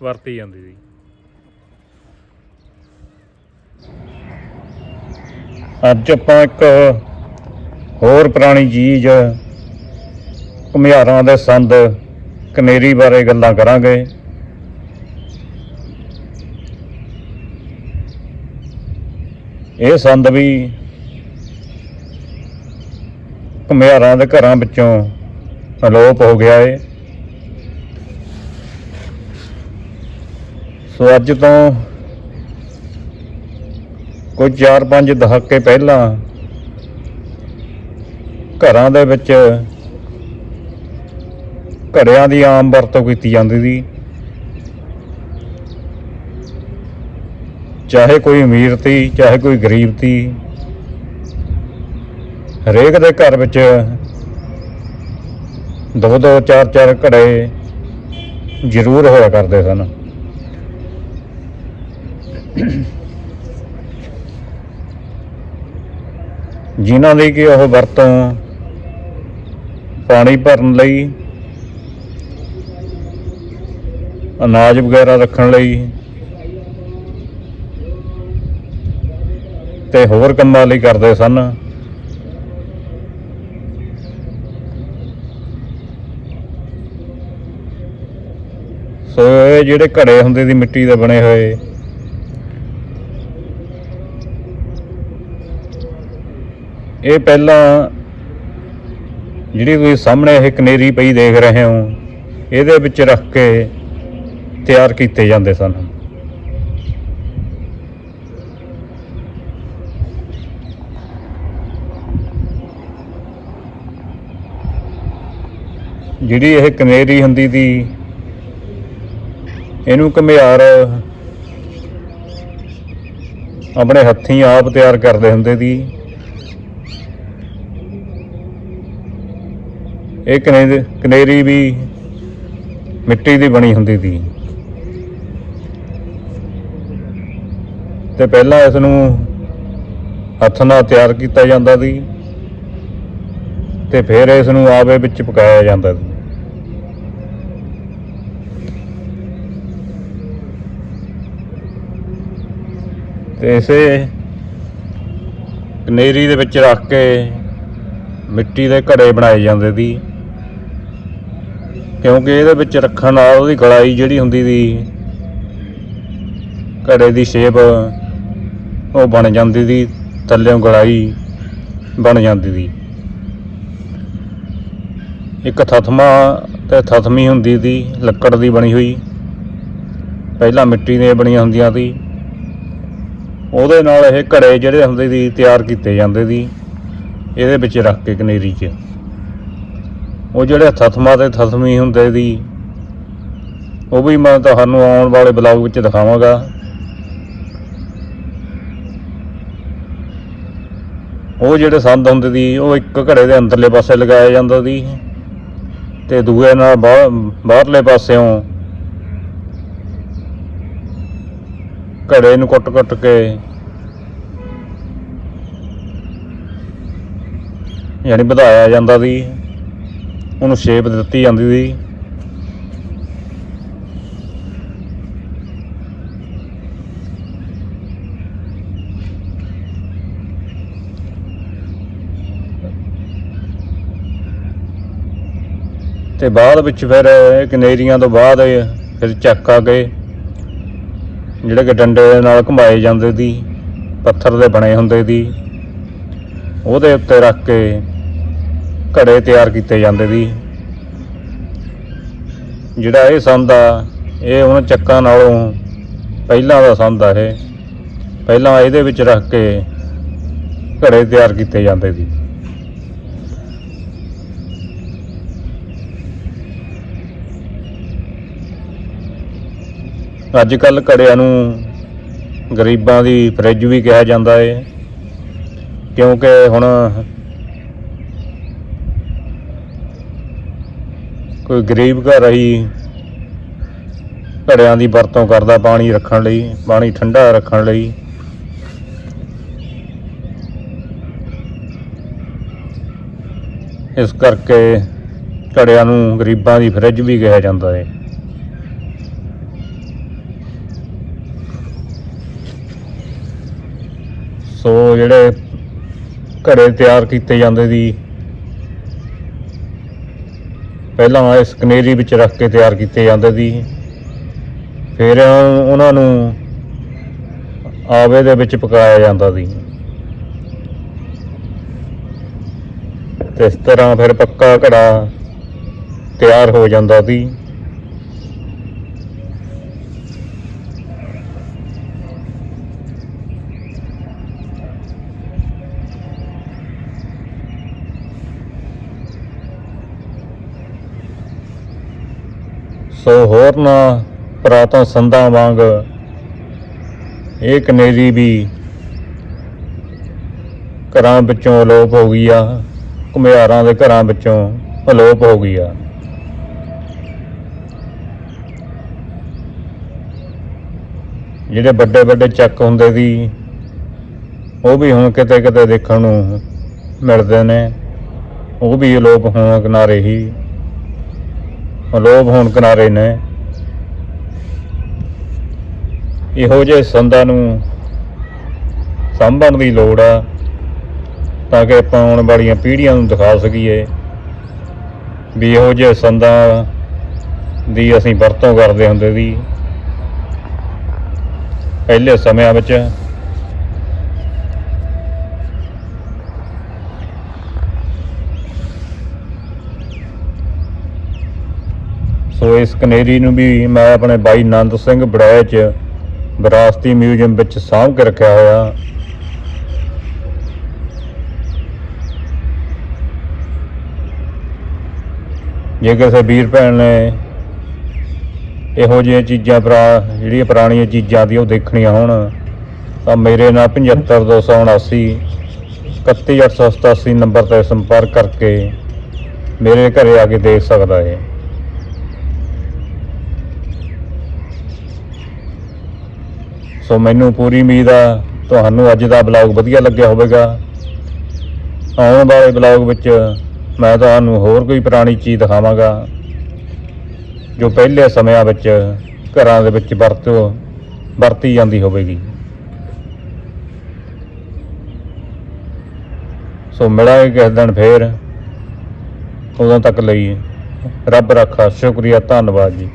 ਵਰਤੀ ਜਾਂਦੀ ਸੀ। ਅੱਜ ਆਪਾਂ ਇੱਕ ਹੋਰ ਪੁਰਾਣੀ ਚੀਜ਼, ਘੁਮਿਆਰਾਂ ਦੇ ਸੰਦ, ਕਨੇਰੀ ਬਾਰੇ ਗੱਲਾਂ ਕਰਾਂਗੇ। ਇਹ ਸੰਦ ਵੀ ਘੁਮਿਆਰਾਂ ਦੇ ਘਰਾਂ ਵਿੱਚੋਂ ਅਲੋਪ ਹੋ ਗਿਆ ਏ। ਸੋ ਅੱਜ ਤੋਂ ਕੋਈ 4-5 ਦਹਾਕੇ ਪਹਿਲਾਂ ਘਰਾਂ ਦੇ ਵਿੱਚ ਘੜਿਆਂ ਦੀ ਆਮ ਵਰਤੋਂ ਕੀਤੀ ਜਾਂਦੀ ਸੀ। ਚਾਹੇ ਕੋਈ ਅਮੀਰ ਤੀ ਚਾਹੇ ਕੋਈ ਗਰੀਬ ਤੀ ਹਰੇਕ ਦੇ ਘਰ ਵਿੱਚ ਦੋ ਦੋ ਚਾਰ ਚਾਰ ਘੜੇ ਜ਼ਰੂਰ ਹੋਇਆ ਕਰਦੇ ਸਨ। ਜਿਨ੍ਹਾਂ ਦੀ ਕਿ ਉਹ ਵਰਤੋਂ ਪਾਣੀ ਭਰਨ ਲਈ, ਅਨਾਜ ਵਗੈਰਾ ਰੱਖਣ ਲਈ ਤੇ ਹੋਰ ਕੰਮਾਂ ਲਈ ਕਰਦੇ ਸਨ। ਸੋ ਇਹ ਜਿਹੜੇ ਘੜੇ ਹੁੰਦੇ ਸੀ ਮਿੱਟੀ ਦੇ ਬਣੇ ਹੋਏ ਇਹ ਪਹਿਲਾਂ ਜਿਹੜੀ ਤੁਸੀਂ ਸਾਹਮਣੇ ਇਹ ਕਨੇਰੀ ਪਈ ਦੇਖ ਰਹੇ ਹੋ, ਇਹਦੇ ਵਿੱਚ ਰੱਖ ਕੇ ਤਿਆਰ ਕੀਤੇ ਜਾਂਦੇ ਸਨ। ਜਿਹੜੀ ਇਹ ਕਨੇਰੀ ਹੁੰਦੀ ਸੀ ਇਹਨੂੰ ਘਮਿਆਰ ਆਪਣੇ ਹੱਥੀਂ ਆਪ ਤਿਆਰ ਕਰਦੇ ਹੁੰਦੇ ਸੀ ਇਹ ਕਨੇ- ਕਨੇਰੀ ਵੀ ਮਿੱਟੀ ਦੀ ਬਣੀ ਹੁੰਦੀ ਸੀ। ਤੇ ਪਹਿਲਾਂ ਇਸ ਨੂੰ ਹੱਥ ਨਾਲ ਤਿਆਰ ਕੀਤਾ ਜਾਂਦਾ ਸੀ ਤੇ ਫਿਰ ਇਸ ਨੂੰ ਆਵੇ ਵਿੱਚ ਪਕਾਇਆ ਜਾਂਦਾ ਸੀ। ਤੇ ਇਸੇ ਕਨੇਰੀ ਦੇ ਵਿੱਚ ਰੱਖ ਕੇ ਮਿੱਟੀ ਦੇ ਘੜੇ ਬਣਾਏ ਜਾਂਦੇ ਸੀ। ਕਿਉਂਕਿ ਇਹਦੇ ਵਿੱਚ ਰੱਖਣ ਨਾਲ ਉਹਦੀ ਗਲਾਈ ਜਿਹੜੀ ਹੁੰਦੀ ਸੀ ਘੜੇ ਦੀ ਸ਼ੇਪ ਉਹ ਬਣ ਜਾਂਦੀ ਸੀ ਥੱਲੇੋਂ ਗਲਾਈ ਬਣ ਜਾਂਦੀ ਸੀ ਇੱਕ ਥਥਮਾ ਤੇ ਥਥਮੀ ਹੁੰਦੀ ਸੀ ਲੱਕੜ ਦੀ ਬਣੀ ਹੋਈ। ਪਹਿਲਾਂ ਮਿੱਟੀ ਦੀਆਂ ਬਣੀਆਂ ਹੁੰਦੀਆਂ ਸੀ ਉਹਦੇ ਨਾਲ ਇਹ ਘੜੇ ਜਿਹੜੇ ਹੁੰਦੇ ਸੀ ਤਿਆਰ ਕੀਤੇ ਜਾਂਦੇ ਸੀ ਇਹਦੇ ਵਿੱਚ ਰੱਖ ਕੇ ਕਨੇਰੀ 'ਚ। ਉਹ ਜਿਹੜੇ ਥਥਮਾ ਤੇ ਥਥਮੀ ਹੁੰਦੇ ਸੀ ਉਹ ਵੀ ਮੈਂ ਤੁਹਾਨੂੰ ਆਉਣ ਵਾਲੇ ਬਲੌਗ ਵਿੱਚ ਦਿਖਾਵਾਂਗਾ। ਉਹ ਜਿਹੜੇ ਸੰਦ ਹੁੰਦੇ ਸੀ ਉਹ ਇੱਕ ਘੜੇ ਦੇ ਅੰਦਰਲੇ ਪਾਸੇ ਲਗਾਇਆ ਜਾਂਦਾ ਸੀ ਤੇ ਦੂਏ ਨਾਲ ਬਾਹਰ ਬਾਹਰਲੇ ਪਾਸਿਓਂ ਘੜੇ ਨੂੰ ਕੁੱਟ-ਕੁੱਟ ਕੇ ਯਾਨੀ ਵਧਾਇਆ ਜਾਂਦਾ ਸੀ ਉਹਨੂੰ ਸ਼ੇਪ ਦਿੱਤੀ ਜਾਂਦੀ ਸੀ। ਤੇ ਬਾਅਦ ਵਿੱਚ ਫਿਰ ਕਨੇਰੀਆਂ ਤੋਂ ਬਾਅਦ ਫਿਰ ਚੱਕ ਆ ਗਏ। ਜਿਹੜੇ ਕਿ ਡੰਡੇ ਨਾਲ ਘੁਮਾਏ ਜਾਂਦੇ ਸੀ, ਪੱਥਰ ਦੇ ਬਣੇ ਹੁੰਦੇ ਸੀ। ਉਹਦੇ ਉੱਤੇ ਰੱਖ ਕੇ ਘੜੇ ਤਿਆਰ ਕੀਤੇ ਜਾਂਦੇ ਸੀ ਜਿਹੜਾ ਇਹ ਸੰਦ ਆ, ਇਹ ਹੁਣ ਚੱਕਾਂ ਨਾਲੋਂ ਪਹਿਲਾਂ ਦਾ ਸੰਦ ਆ ਇਹ। ਪਹਿਲਾਂ ਇਹਦੇ ਵਿੱਚ ਰੱਖ ਕੇ ਘੜੇ ਤਿਆਰ ਕੀਤੇ ਜਾਂਦੇ ਸੀ। ਅੱਜ ਕੱਲ ਘੜਿਆਂ ਨੂੰ ਗਰੀਬਾਂ ਦੀ ਫਰਿੱਜ ਵੀ ਕਿਹਾ ਜਾਂਦਾ ਏ। ਕਿਉਂਕਿ ਹੁਣ ਕੋਈ ਗਰੀਬ ਘਰ ਹੀ ਘੜਿਆਂ ਦੀ ਵਰਤੋਂ ਕਰਦਾ ਪਾਣੀ ਰੱਖਣ ਲਈ, ਪਾਣੀ ਠੰਡਾ ਰੱਖਣ ਲਈ। ਇਸ ਕਰਕੇ ਘੜਿਆਂ ਨੂੰ ਗਰੀਬਾਂ ਦੀ ਫਰਿੱਜ ਵੀ ਕਿਹਾ ਜਾਂਦਾ ਹੈ। ਸੋ ਜਿਹੜੇ ਘੜੇ ਤਿਆਰ ਕੀਤੇ ਜਾਂਦੇ ਸੀ ਪਹਿਲਾਂ ਇਸ ਕਨੇਰੀ ਵਿੱਚ ਰੱਖ ਕੇ ਤਿਆਰ ਕੀਤੇ ਜਾਂਦੇ ਸੀ। ਫਿਰ ਉਹਨਾਂ ਨੂੰ ਆਵੇ ਦੇ ਵਿੱਚ ਪਕਾਇਆ ਜਾਂਦਾ ਸੀ। ਇਸ ਤਰ੍ਹਾਂ ਫਿਰ ਪੱਕਾ ਘੜਾ ਤਿਆਰ ਹੋ ਜਾਂਦਾ ਸੀ। ਸੋ ਹੋਰ ਨਾ ਪ੍ਰਾਤਨ ਸੰਦਾਂ ਵਾਂਗ ਇਹ ਕਨੇਰੀ ਵੀ ਘਰਾਂ ਵਿੱਚੋਂ ਅਲੋਪ ਹੋ ਗਈ ਆ, ਘੁਮਿਆਰਾਂ ਦੇ ਘਰਾਂ ਵਿੱਚੋਂ ਅਲੋਪ ਹੋ ਗਈ ਆ। ਜਿਹੜੇ ਵੱਡੇ ਵੱਡੇ ਚੱਕ ਹੁੰਦੇ ਸੀ, ਉਹ ਵੀ ਹੁਣ ਕਿਤੇ ਕਿਤੇ ਦੇਖਣ ਨੂੰ ਮਿਲਦੇ ਨੇ, ਉਹ ਵੀ ਅਲੋਪ ਹੋਣ ਕਿਨਾਰੇ ਹੀ। ਅਲੋਪ ਹੋਣ ਕਿਨਾਰੇ ਨੇ। ਇਹੋ ਜਿਹੇ ਸੰਦਾਂ ਨੂੰ ਸਾਂਭਣ ਦੀ ਲੋੜ ਆ, ਤਾਂ ਕਿ ਆਪਾਂ ਆਉਣ ਵਾਲੀਆਂ ਪੀੜ੍ਹੀਆਂ ਨੂੰ ਦਿਖਾ ਸਕੀਏ ਵੀ ਇਹੋ ਜਿਹੇ ਸੰਦਾਂ ਦੀ ਅਸੀਂ ਵਰਤੋਂ ਕਰਦੇ ਹੁੰਦੇ ਸੀ। ਪਹਿਲੇ ਸਮਿਆਂ ਵਿੱਚ ਸੋ ਇਸ ਕਨੇਰੀ ਨੂੰ ਵੀ ਮੈਂ ਆਪਣੇ ਬਾਈ ਨੰਦ ਸਿੰਘ ਬੜਾਏ ਚ ਵਿਰਾਸਤੀ ਮਿਊਜ਼ੀਅਮ ਵਿੱਚ ਸਾਂਭ ਕੇ ਰੱਖਿਆ ਹੋਇਆ। ਜੇ ਕਿਸੇ ਵੀਰ ਭੈਣ ਨੇ ਇਹੋ ਜਿਹੀਆਂ ਚੀਜ਼ਾਂ ਭਰਾ, ਜਿਹੜੀਆਂ ਪੁਰਾਣੀਆਂ ਚੀਜ਼ਾਂ ਦੀ ਉਹ ਦੇਖਣੀਆਂ ਹੋਣ, ਤਾਂ ਮੇਰੇ ਨਾਲ 75279 31887 ਨੰਬਰ ਤੇ ਸੰਪਰਕ ਕਰਕੇ ਮੇਰੇ ਘਰੇ ਆ ਕੇ ਦੇਖ ਸਕਦਾ ਹੈ ਸੋ ਮੈਨੂੰ ਪੂਰੀ ਉਮੀਦ ਆ ਤੁਹਾਨੂੰ ਅੱਜ ਦਾ ਬਲੌਗ ਵਧੀਆ ਲੱਗਿਆ ਹੋਵੇਗਾ। ਆਉਣ ਵਾਲੇ ਬਲੌਗ ਵਿੱਚ ਮੈਂ ਤੁਹਾਨੂੰ ਹੋਰ ਕੋਈ ਪੁਰਾਣੀ ਚੀਜ਼ ਦਿਖਾਵਾਂਗਾ, ਜੋ ਪਹਿਲੇ ਸਮਿਆਂ ਵਿੱਚ ਘਰਾਂ ਦੇ ਵਿੱਚ ਵਰਤੋਂ, ਵਰਤੀ ਜਾਂਦੀ ਹੋਵੇਗੀ। ਸੋ ਮਿਲਾਂਗੇ ਕਿਸ ਦਿਨ ਫੇਰ। ਉਦੋਂ ਤੱਕ ਲਈ ਰੱਬ ਰੱਖਾ, ਸ਼ੁਕਰੀਆ, ਧੰਨਵਾਦ ਜੀ।